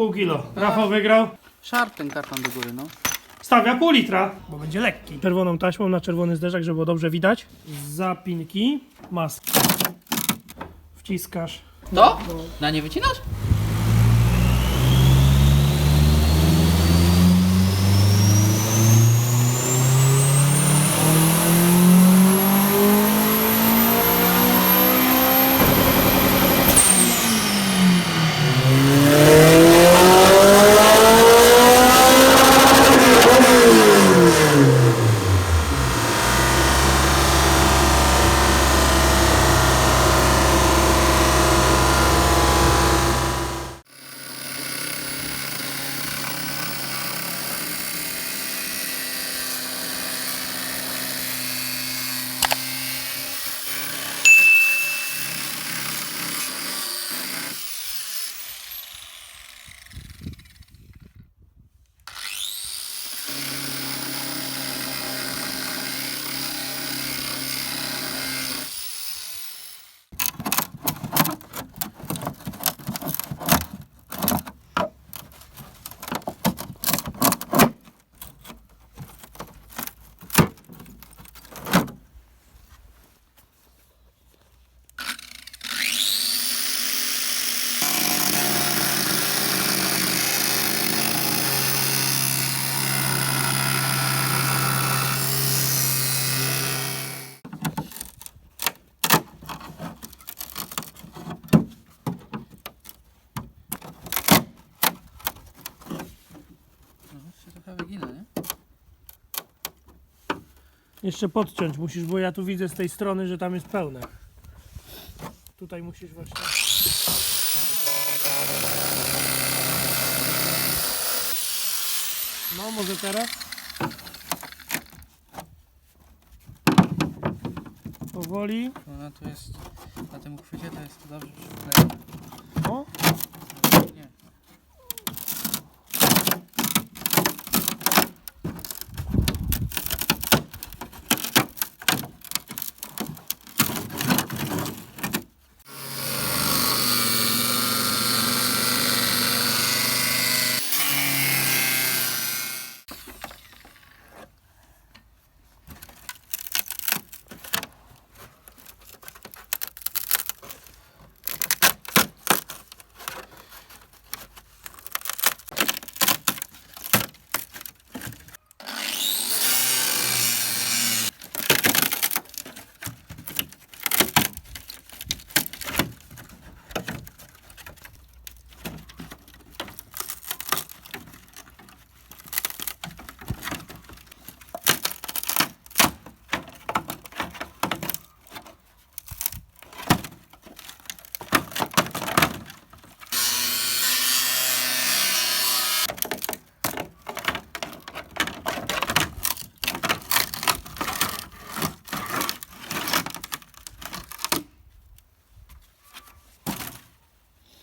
Pół kilo. Rafał wygrał. Szarp ten karton do góry, no. Stawia pół litra, bo będzie lekki. Czerwoną taśmą na czerwony zderzak, żeby było dobrze widać. Zapinki, maski. Wciskasz. To? Na nie wycinasz? Trochę wygina, nie? Jeszcze podciąć musisz, bo ja tu widzę z tej strony, że tam jest pełne. Tutaj musisz właśnie. No, może teraz? Powoli. Ona tu jest, na tym uchwycie to jest dobrze przyklejone. O, Nie.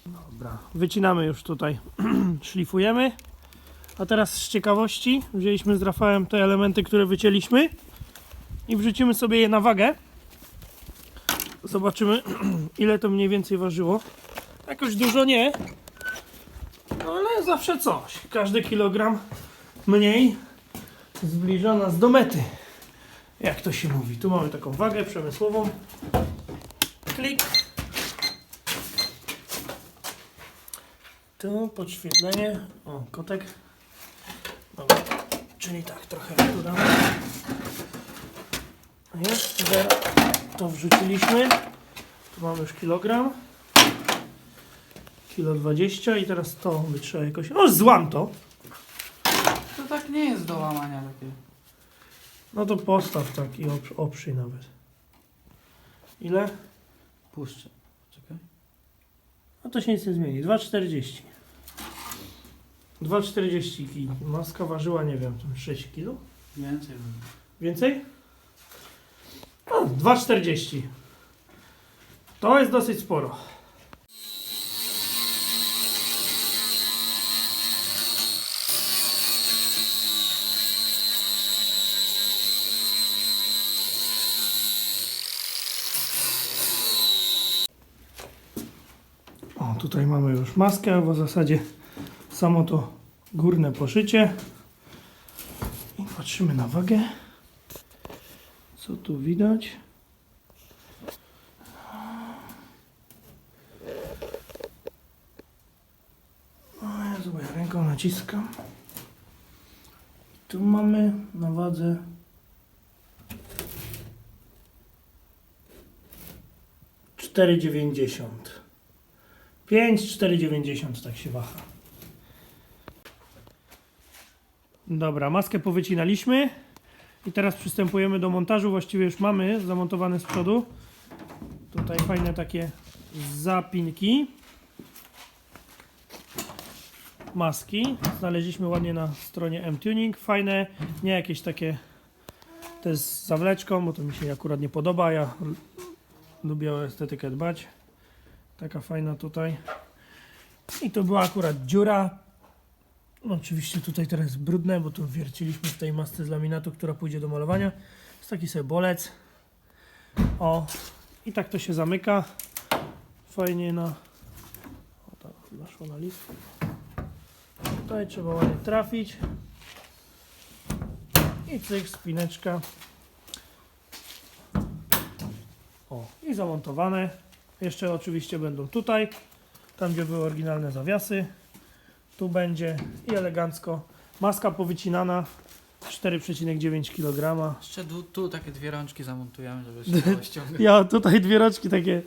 Dobra, wycinamy już tutaj, szlifujemy. A teraz z ciekawości wzięliśmy z Rafałem te elementy, które wycięliśmy i wrzucimy sobie je na wagę. Zobaczymy, ile to mniej więcej ważyło. Jakoś dużo nie, no ale zawsze coś. Każdy kilogram mniej zbliża nas do mety. Jak to się mówi? Tu mamy taką wagę przemysłową. Klik. Tu podświetlenie. O, kotek. Dobra. Czyli tak, trochę tu damy. Jest. To wrzuciliśmy. Tu mamy już kilogram. Kilo 20 i teraz to by trzeba jakoś... O, złam to! To tak nie jest do łamania takie. No to postaw tak i oprz- oprzyj nawet. Ile? Puszczę. No to się nic nie zmieni. 2,40. 2,40 ki- Maska ważyła, nie wiem, tam 6 kg? Więcej. Więcej? No, 2,40. To jest dosyć sporo. O, tutaj mamy już maskę, bo w zasadzie samo to górne poszycie. I patrzymy na wagę. Co tu widać? Jezu, ja ręką naciskam. Tu mamy na wadze cztery dziewięćdziesiąt. Pięć, cztery dziewięćdziesiąt tak się waha. Dobra, maskę powycinaliśmy i teraz przystępujemy do montażu. Właściwie już mamy zamontowane z przodu. Tutaj fajne takie zapinki. Maski. Znaleźliśmy ładnie na stronie M-Tuning. Fajne, nie jakieś takie te z zawleczką, bo to mi się akurat nie podoba. Ja lubię o estetykę dbać. Taka fajna tutaj. I to była akurat dziura. No, Oczywiście tutaj teraz jest brudne, bo tu wierciliśmy w tej masce z laminatu, która pójdzie do malowania. Jest taki sobie bolec. O, i tak to się zamyka. Fajnie na. O, tak, weszło na list. Tutaj trzeba ładnie trafić. I cyk, spineczka. O, i zamontowane. Jeszcze oczywiście będą tutaj, tam gdzie były oryginalne zawiasy. Tu będzie i elegancko. Maska powycinana 4,9 kg. Jeszcze tu, tu takie dwie rączki zamontujemy, żeby się dało ściągać. Ja tutaj dwie roczki takie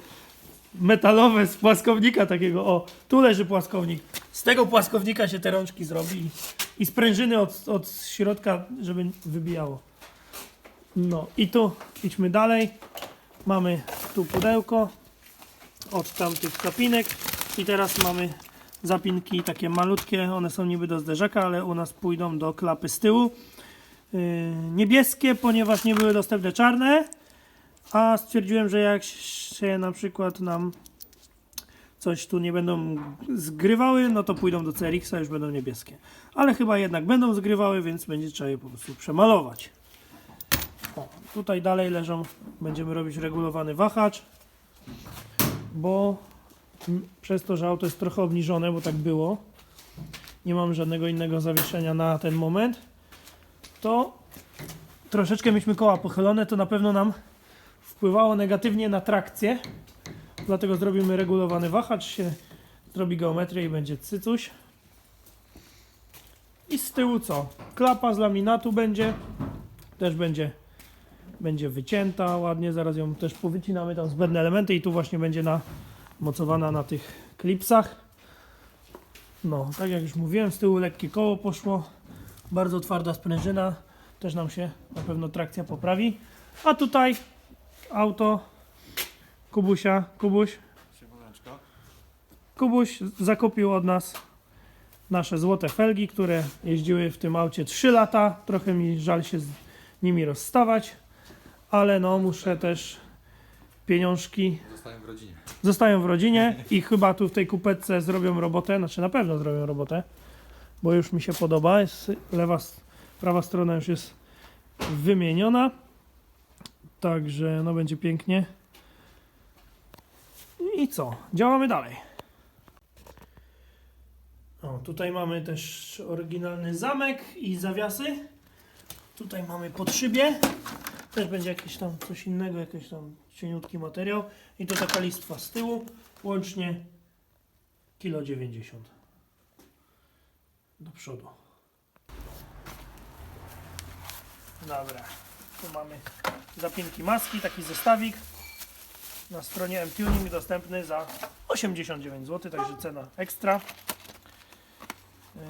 metalowe z płaskownika takiego. O, tu leży płaskownik. Z tego płaskownika się te rączki zrobi i sprężyny od, od środka, żeby wybijało. No i tu idźmy dalej. Mamy tu pudełko od tamtych zapinek i teraz mamy zapinki takie malutkie. One są niby do zderzaka, ale u nas pójdą do klapy z tyłu. Yy, niebieskie, ponieważ nie były dostępne czarne. A stwierdziłem, że jak się na przykład nam coś tu nie będą zgrywały, no to pójdą do CRX-a, już będą niebieskie. Ale chyba jednak będą zgrywały, więc będzie trzeba je po prostu przemalować. O, tutaj dalej leżą, będziemy robić regulowany wahacz, bo przez to, że auto jest trochę obniżone, bo tak było, nie mam żadnego innego zawieszenia na ten moment, to troszeczkę mieliśmy koła pochylone, to na pewno nam wpływało negatywnie na trakcję. Dlatego zrobimy regulowany wahacz, się zrobi geometrię i będzie cycuś. I z tyłu co? Klapa z laminatu będzie. Też będzie, będzie wycięta ładnie. Zaraz ją też powycinamy tam zbędne elementy i tu właśnie będzie namocowana na tych klipsach. No, tak jak już mówiłem, z tyłu lekkie koło poszło. Bardzo twarda sprężyna. Też nam się na pewno trakcja poprawi. A tutaj auto Kubusia, Kubuś. Kubuś zakupił od nas nasze złote felgi, które jeździły w tym aucie 3 lata. Trochę mi żal się z nimi rozstawać, ale no muszę też pieniążki Zostałem w rodzinie. zostają w rodzinie i chyba tu w tej kupetce zrobią robotę, znaczy na pewno zrobią robotę, bo już mi się podoba. Jest lewa, s- prawa strona już jest wymieniona. Także no będzie pięknie. I co? Działamy dalej. O, tutaj mamy też oryginalny zamek i zawiasy. Tutaj mamy podszybie. Też będzie jakieś tam coś innego, jakiś tam cieniutki materiał. I to taka listwa z tyłu. Łącznie kilo 90 do przodu. Dobra. Tu mamy zapinki maski, taki zestawik. Na stronie M-Tuning dostępny za 89 zł, także cena ekstra. Yy,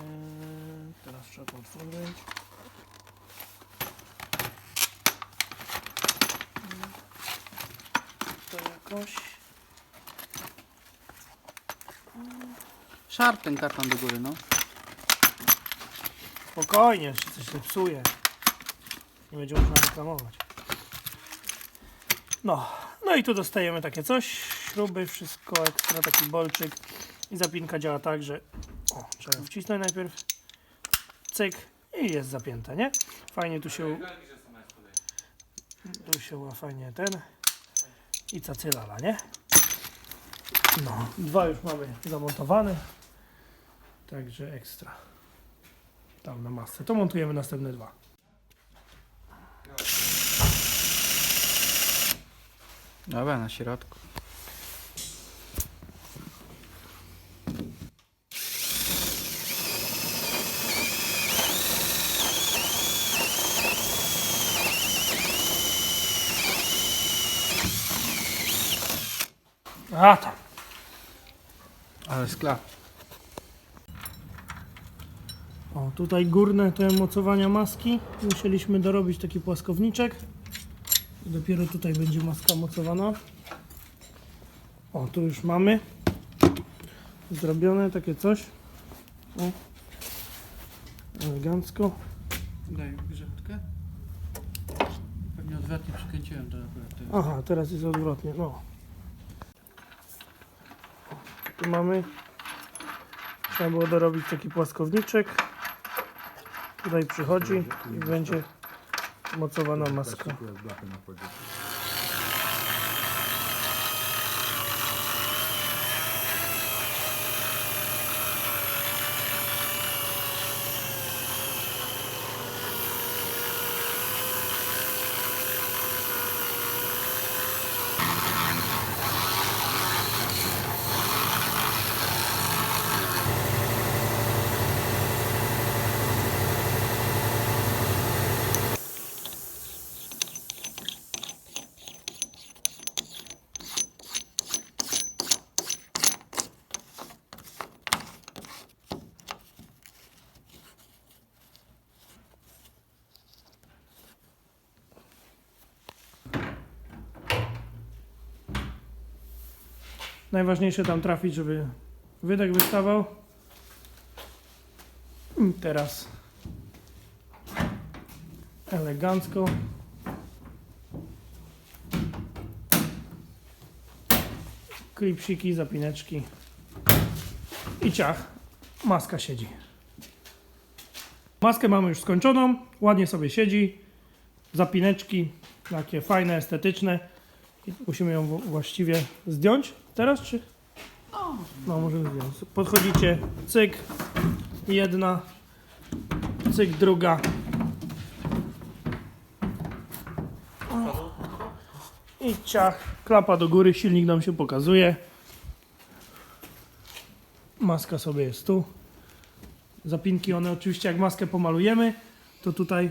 teraz trzeba to otworzyć. To jakoś. Szarp ten karton do góry, no. Spokojnie, jeszcze coś się psuje. Nie będzie można reklamować. No, no i tu dostajemy takie coś. Śruby, wszystko ekstra, taki bolczyk. I zapinka działa tak, że o, trzeba wcisnąć najpierw. Cyk i jest zapięte, nie? Fajnie tu się, tu się ła- fajnie ten i cacylala, nie? No, dwa już mamy zamontowane. Także ekstra. Tam na masce. To montujemy następne dwa. Dobra, na środku. A tam. Ale sklep. O, tutaj górne te mocowania maski. Musieliśmy dorobić taki płaskowniczek. I dopiero tutaj będzie maska mocowana. O, tu już mamy. Zrobione takie coś. O. Elegancko. Daj grzechotkę. Pewnie odwrotnie przykręciłem to akurat. Aha, teraz jest odwrotnie. No. Tu mamy. Trzeba było dorobić taki płaskowniczek. Tutaj przychodzi i będzie mocowana maska. Najważniejsze tam trafić, żeby wydech wystawał. I teraz elegancko. Klipsiki, zapineczki i ciach. Maska siedzi. Maskę mamy już skończoną, ładnie sobie siedzi. Zapineczki, takie fajne, estetyczne. I musimy ją właściwie zdjąć teraz, czy? No, możemy zdjąć. Podchodzicie, cyk, jedna, cyk, druga. I ciach, klapa do góry, silnik nam się pokazuje. Maska sobie jest tu. Zapinki, one oczywiście jak maskę pomalujemy, to tutaj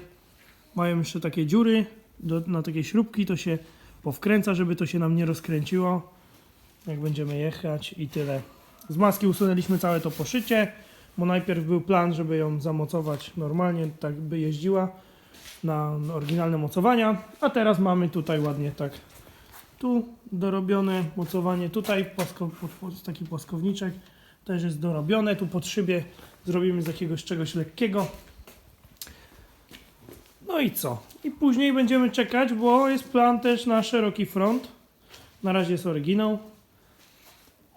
mają jeszcze takie dziury do, na takie śrubki, to się powkręca, żeby to się nam nie rozkręciło jak będziemy jechać i tyle. Z maski usunęliśmy całe to poszycie, bo najpierw był plan, żeby ją zamocować normalnie, tak by jeździła na oryginalne mocowania, a teraz mamy tutaj ładnie tak tu dorobione mocowanie, tutaj płasko, pł- taki płaskowniczek też jest dorobione, tu pod szybie zrobimy z jakiegoś czegoś lekkiego. No i co? I później będziemy czekać, bo jest plan też na szeroki front. Na razie jest oryginał,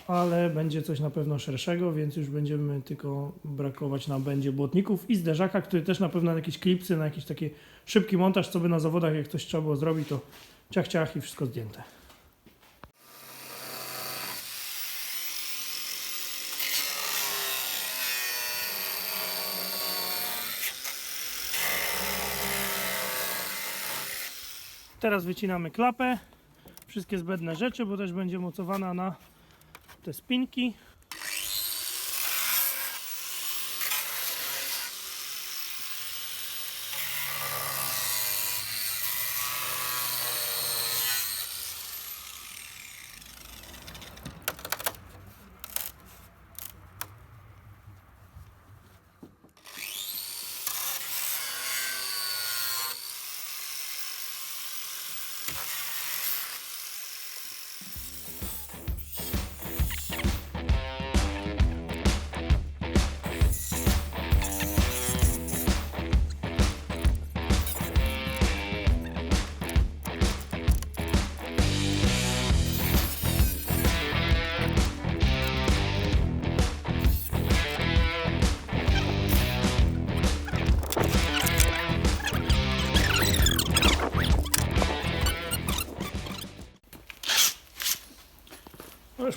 ale będzie coś na pewno szerszego, więc już będziemy tylko brakować na będzie błotników i zderzaka, który też na pewno na jakieś klipsy, na jakiś taki szybki montaż, co by na zawodach, jak coś trzeba było zrobić, to ciach, ciach i wszystko zdjęte. Teraz wycinamy klapę, wszystkie zbędne rzeczy, bo też będzie mocowana na te spinki.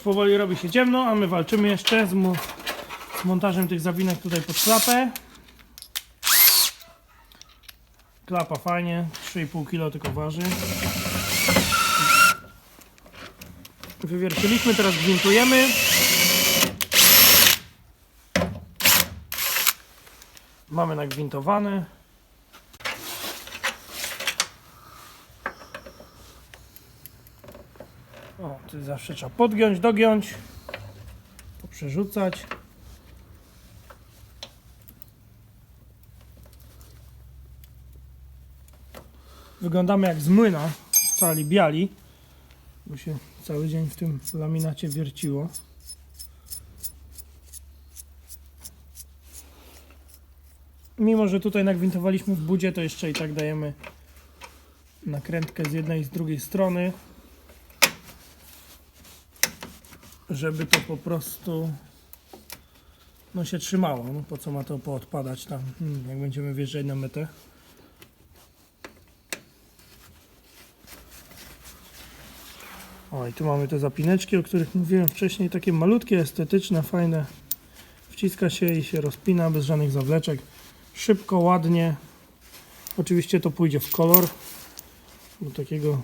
Powoli robi się ciemno, a my walczymy jeszcze z, mo- z montażem tych zawinek tutaj pod klapę. Klapa fajnie, 3,5 kg tylko waży. Wywierciliśmy, teraz gwintujemy. Mamy nagwintowane. O, tu zawsze trzeba podgiąć, dogiąć, poprzerzucać. Wyglądamy jak z młyna, cali biali, bo się cały dzień w tym laminacie wierciło. Mimo, że tutaj nagwintowaliśmy w budzie, to jeszcze i tak dajemy nakrętkę z jednej i z drugiej strony, żeby to po prostu no się trzymało. No po co ma to poodpadać tam, hmm, jak będziemy wjeżdżać na metę. O i tu mamy te zapineczki, o których mówiłem wcześniej, takie malutkie, estetyczne, fajne. Wciska się i się rozpina bez żadnych zawleczek. Szybko, ładnie. Oczywiście to pójdzie w kolor. Do takiego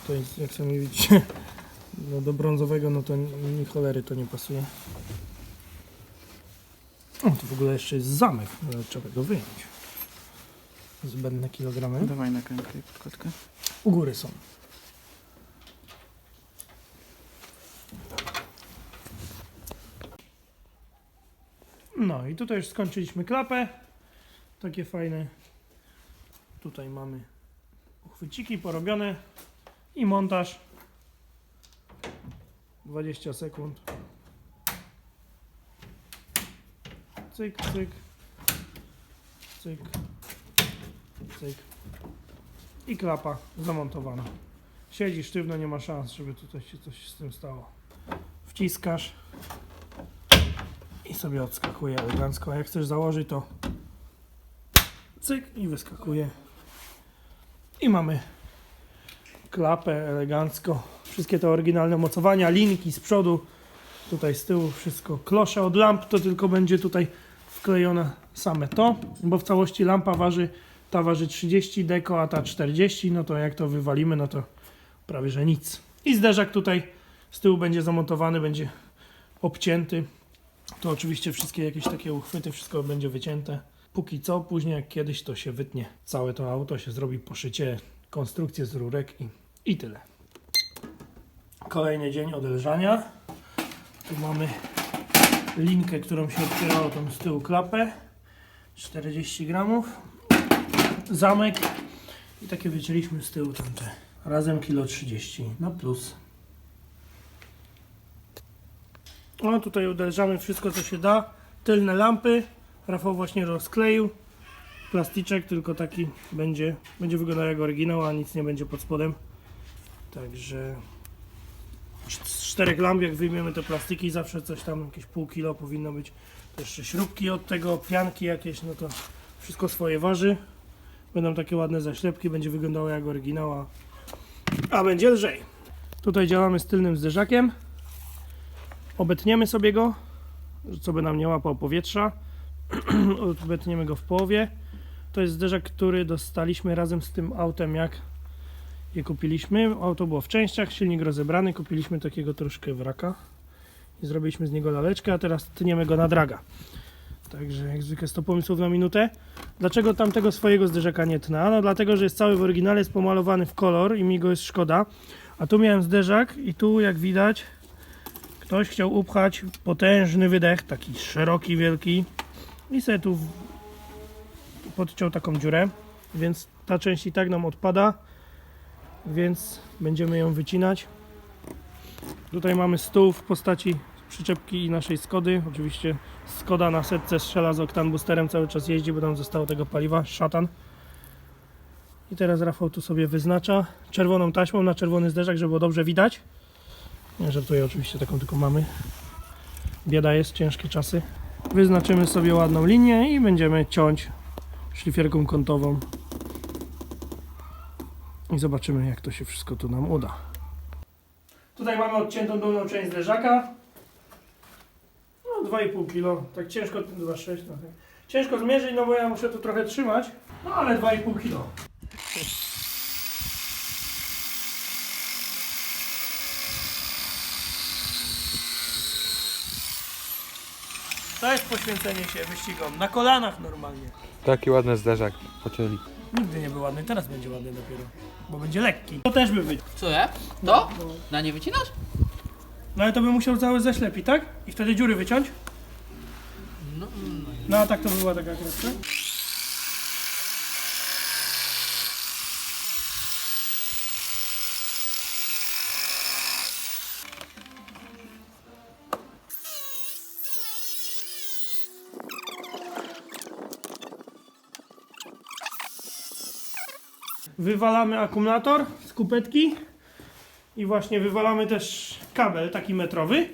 tutaj, jak sami widzicie, no do brązowego, no to ni cholery to nie pasuje. O, to w ogóle jeszcze jest zamek, ale trzeba go wyjąć. Zbędne kilogramy. Dawaj nakrętkę i podkładkę. U góry są. No i tutaj już skończyliśmy klapę. Takie fajne. Tutaj mamy uchwyciki porobione i montaż. 20 sekund. Cyk, cyk. Cyk. Cyk i klapa zamontowana. Siedzi sztywno, nie ma szans, żeby tutaj się coś z tym stało. Wciskasz i sobie odskakuje elegancko. A jak chcesz założyć, to cyk i wyskakuje. I mamy klapę elegancko. Wszystkie te oryginalne mocowania, linki z przodu, tutaj z tyłu wszystko. Klosze od lamp to tylko będzie tutaj wklejone same to, bo w całości lampa waży ta waży 30 deko, a ta 40, no to jak to wywalimy, no to prawie że nic. I zderzak tutaj z tyłu będzie zamontowany, będzie obcięty. To oczywiście wszystkie jakieś takie uchwyty, wszystko będzie wycięte. Póki co, później jak kiedyś to się wytnie całe to auto, się zrobi poszycie, konstrukcję z rurek i, i tyle. Kolejny dzień odelżania. Tu mamy linkę, którą się otwierało tą z tyłu klapę. 40 gramów zamek i takie wycięliśmy z tyłu tamte. Razem kilo 30 na plus. No tutaj uderzamy wszystko co się da. Tylne lampy. Rafał właśnie rozkleił. Plasticzek tylko taki będzie, będzie wyglądał jak oryginał, a nic nie będzie pod spodem. Także z czterech lamp jak wyjmiemy te plastiki zawsze coś tam jakieś pół kilo powinno być. Jeszcze śrubki od tego, pianki jakieś, no to wszystko swoje waży. Będą takie ładne zaślepki, będzie wyglądało jak oryginał, a, a będzie lżej. Tutaj działamy z tylnym zderzakiem. Obetniemy sobie go, co by nam nie łapał powietrza. Obetniemy go w połowie. To jest zderzak, który dostaliśmy razem z tym autem, jak je kupiliśmy. Auto było w częściach, silnik rozebrany, kupiliśmy takiego troszkę wraka i zrobiliśmy z niego laleczkę, a teraz tniemy go na draga. Także jak zwykle 100 pomysłów na minutę. Dlaczego tamtego swojego zderzaka nie tna? No dlatego, że jest cały w oryginale, jest pomalowany w kolor i mi go jest szkoda. A tu miałem zderzak i tu jak widać ktoś chciał upchać potężny wydech, taki szeroki, wielki i sobie tu podciął taką dziurę, więc ta część i tak nam odpada, więc będziemy ją wycinać. Tutaj mamy stół w postaci przyczepki i naszej Skody. Oczywiście Skoda na setce strzela z oktan boosterem, cały czas jeździ, bo tam zostało tego paliwa, szatan. I teraz Rafał tu sobie wyznacza czerwoną taśmą na czerwony zderzak, żeby było dobrze widać. Nie żartuję, oczywiście taką tylko mamy. Bieda jest, ciężkie czasy. Wyznaczymy sobie ładną linię i będziemy ciąć szlifierką kątową. I zobaczymy jak to się wszystko tu nam uda. Tutaj mamy odciętą dolną część zderzaka. No, 2,5 kg. Tak ciężko, 2,6 no tak. Ciężko zmierzyć, no bo ja muszę to trochę trzymać. No ale 2,5 kg. To jest poświęcenie się wyścigom. Na kolanach normalnie. Taki ładny zderzak pocięli. Nigdy nie był ładny, teraz będzie ładny dopiero. Bo będzie lekki. To też by być. Co ja? To? Na nie wycinasz? No ale to by musiał cały ześlepić, tak? I wtedy dziury wyciąć? No, no. No a tak to by była taka kreska. Wywalamy akumulator z kupetki i właśnie wywalamy też kabel taki metrowy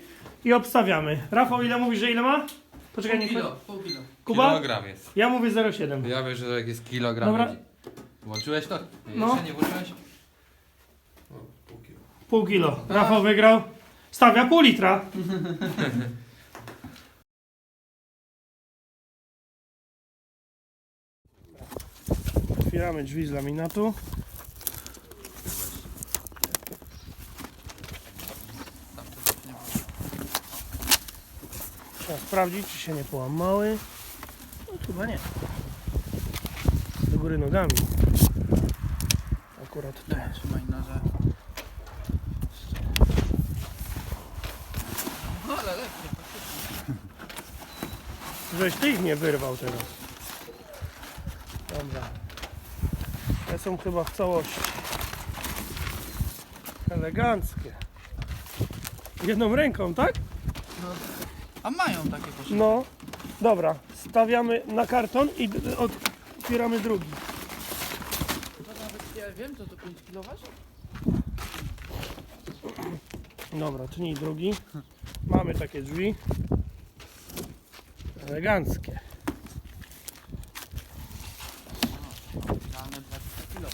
i obstawiamy. Rafał, ile mówisz, że ile ma? Poczekaj, Pół nie kilo, pół kilo. Kuba? Kilogram jest. Ja mówię 0,7. Ja wiem, że jak jest kilogram. Dobra. będzie. Włączyłeś to? No. Jeszcze nie włączyłeś? O, pół kilo. Pół kilo. Rafał wygrał. Stawia pół litra. Otwieramy drzwi z laminatu. Trzeba sprawdzić, czy się nie połamały. No, chyba nie. Do góry nogami. Akurat te. Nie, trzymaj na że. No ale lepiej. Żeś ty ich nie wyrwał teraz. Dobra. Są chyba w całości. Eleganckie. Jedną ręką, tak? A mają takie poszły. No. Dobra. Stawiamy na karton i d- otwieramy drugi. To nawet ja wiem, co to 5 kilo waży? Dobra, tnij drugi. Mamy takie drzwi. Eleganckie. Realne 20 kilo.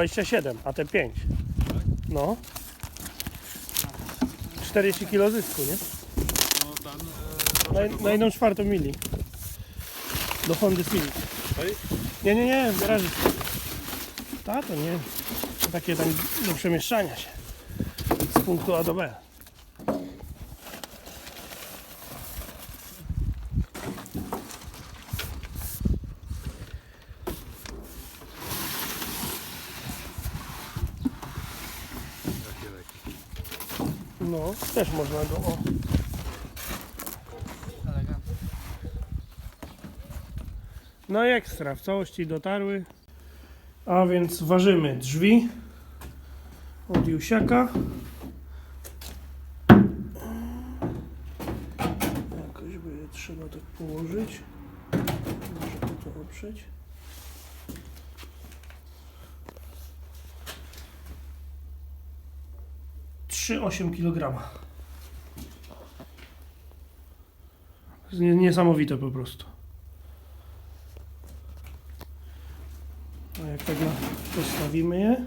27, a te 5. No. 40 kg zysku, nie? No tam... Na, na jedną czwartą mili. Do Hondy Civic. Nie, nie, nie, garaży. Ta to nie. To takie tam do przemieszczania się. Z punktu A do B. No, też można go. O. No i ekstra, w całości dotarły. A więc ważymy drzwi od Jusiaka. Jakoś by je trzeba tak położyć. Może to oprzeć. Trzy osiem kilograma. Nie- Niesamowite po prostu. A jak tak postawimy je?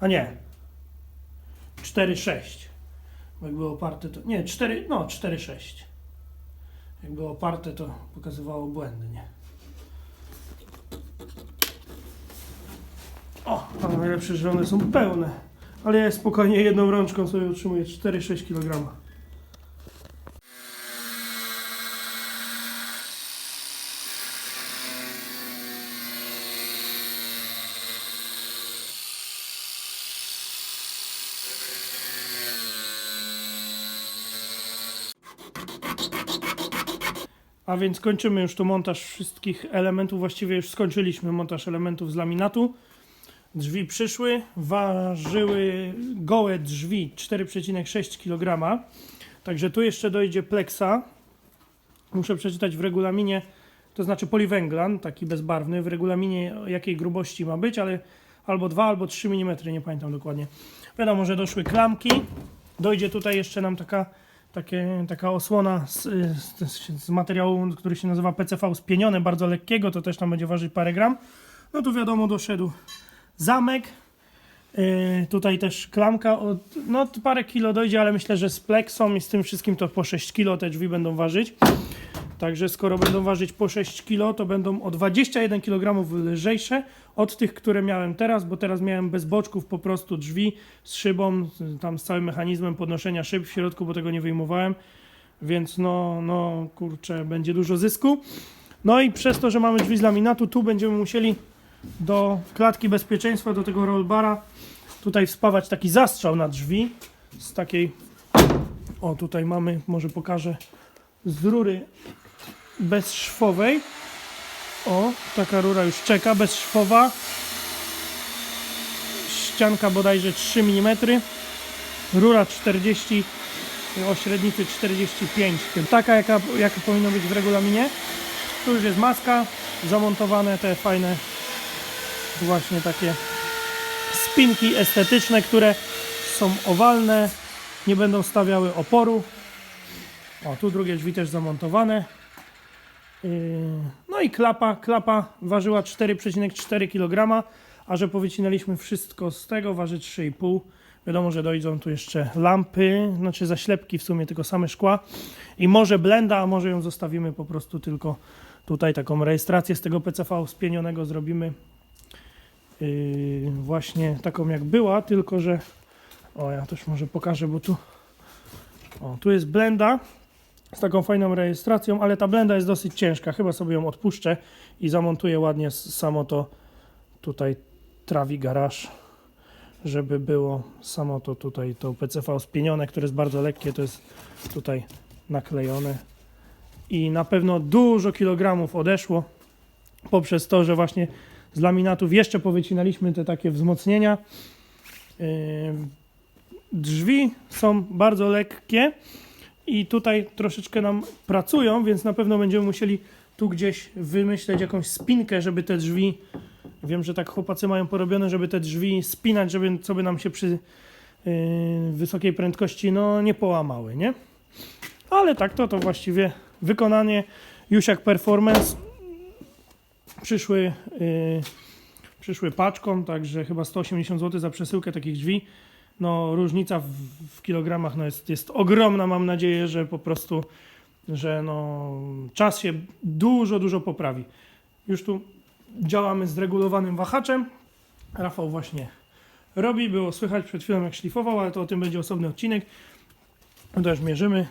A nie. 4,6. Bo jak było oparte to... Nie, 4, no 4,6. Jak było oparte to pokazywało błędnie. O, a najlepsze, że one są pełne. Ale ja spokojnie jedną rączką sobie utrzymuję 4,6 kg. A więc kończymy już tu montaż wszystkich elementów. Właściwie już skończyliśmy montaż elementów z laminatu. Drzwi przyszły, ważyły gołe drzwi 4,6 kg. Także tu jeszcze dojdzie pleksa. Muszę przeczytać w regulaminie, to znaczy poliwęglan, taki bezbarwny, w regulaminie jakiej grubości ma być, ale albo 2, albo 3 mm, nie pamiętam dokładnie. Wiadomo, że doszły klamki. Dojdzie tutaj jeszcze nam taka takie, taka osłona z, z, z materiału, który się nazywa PCV spienione, bardzo lekkiego, to też tam będzie ważyć parę gram. No tu wiadomo doszedł zamek, Yy, tutaj też klamka, od, no parę kilo dojdzie, ale myślę, że z pleksą i z tym wszystkim to po 6 kilo te drzwi będą ważyć. Także skoro będą ważyć po 6 kilo, to będą o 21 kg lżejsze od tych, które miałem teraz, bo teraz miałem bez boczków po prostu drzwi z szybą, tam z całym mechanizmem podnoszenia szyb w środku, bo tego nie wyjmowałem. Więc no, no kurczę, będzie dużo zysku. No i przez to, że mamy drzwi z laminatu, tu będziemy musieli do klatki bezpieczeństwa, do tego rollbara, tutaj wspawać taki zastrzał na drzwi z takiej, o tutaj mamy, może pokażę, z rury bezszwowej. O, taka rura już czeka, bezszwowa. Ścianka bodajże 3 mm. Rura 40, o średnicy 45. Taka jaka, jaka powinno być w regulaminie. Tu już jest maska, zamontowane te fajne właśnie takie spinki estetyczne, które są owalne, nie będą stawiały oporu. O, tu drugie drzwi też zamontowane. Yy, No i klapa, klapa ważyła 4,4 kg, a że powycinaliśmy wszystko z tego, waży 3,5 Wiadomo, że dojdą tu jeszcze lampy, znaczy zaślepki w sumie, tylko same szkła. I może blenda, a może ją zostawimy po prostu tylko tutaj taką rejestrację z tego PCV spienionego zrobimy. Yy, właśnie taką jak była, tylko że o ja też może pokażę, bo tu o, tu jest blenda z taką fajną rejestracją, ale ta blenda jest dosyć ciężka, chyba sobie ją odpuszczę i zamontuję ładnie samo to tutaj trawi garaż, żeby było samo to tutaj to PCV spienione, które jest bardzo lekkie, to jest tutaj naklejone. I na pewno dużo kilogramów odeszło poprzez to, że właśnie z laminatów jeszcze powycinaliśmy te takie wzmocnienia. Yy, Drzwi są bardzo lekkie i tutaj troszeczkę nam pracują, więc na pewno będziemy musieli tu gdzieś wymyśleć jakąś spinkę, żeby te drzwi, wiem, że tak chłopacy mają porobione, żeby te drzwi spinać, żeby co by nam się przy yy, wysokiej prędkości no nie połamały, nie? Ale tak to to właściwie wykonanie Jusiak Performance przyszły, yy, przyszły paczką, także chyba 180 zł za przesyłkę takich drzwi. No różnica w, w kilogramach no jest, jest ogromna, mam nadzieję, że po prostu, że no czas się dużo, dużo poprawi. Już tu działamy z regulowanym wahaczem. Rafał właśnie robi, było słychać przed chwilą jak szlifował, ale to o tym będzie osobny odcinek. No Też mierzymy.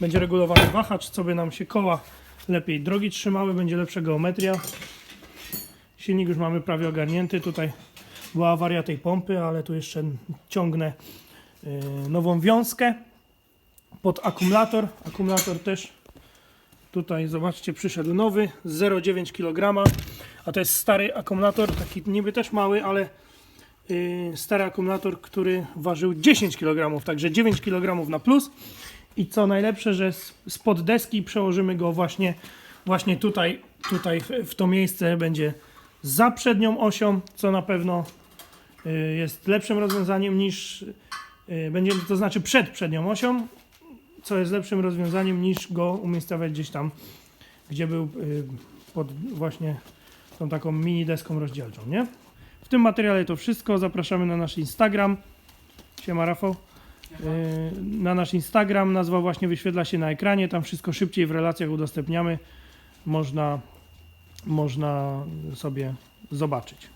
Będzie regulowany wahacz, co by nam się koła lepiej drogi trzymały, będzie lepsza geometria. Silnik już mamy prawie ogarnięty. Tutaj była awaria tej pompy, ale tu jeszcze ciągnę y, nową wiązkę pod akumulator. Akumulator też tutaj zobaczcie przyszedł nowy 0,9 kg, a to jest stary akumulator, taki niby też mały, ale y, stary akumulator, który ważył 10 kg, także 9 kg na plus. I co najlepsze, że spod deski przełożymy go właśnie, właśnie tutaj, tutaj w to miejsce będzie za przednią osią, co na pewno y, jest lepszym rozwiązaniem niż y, będzie to znaczy przed przednią osią, co jest lepszym rozwiązaniem niż go umiejscowiać gdzieś tam, gdzie był y, pod właśnie tą taką mini deską rozdzielczą, nie? W tym materiale to wszystko. Zapraszamy na nasz Instagram. Siema Rafał. Na nasz Instagram nazwa właśnie wyświetla się na ekranie. Tam wszystko szybciej w relacjach udostępniamy. Można, można sobie zobaczyć.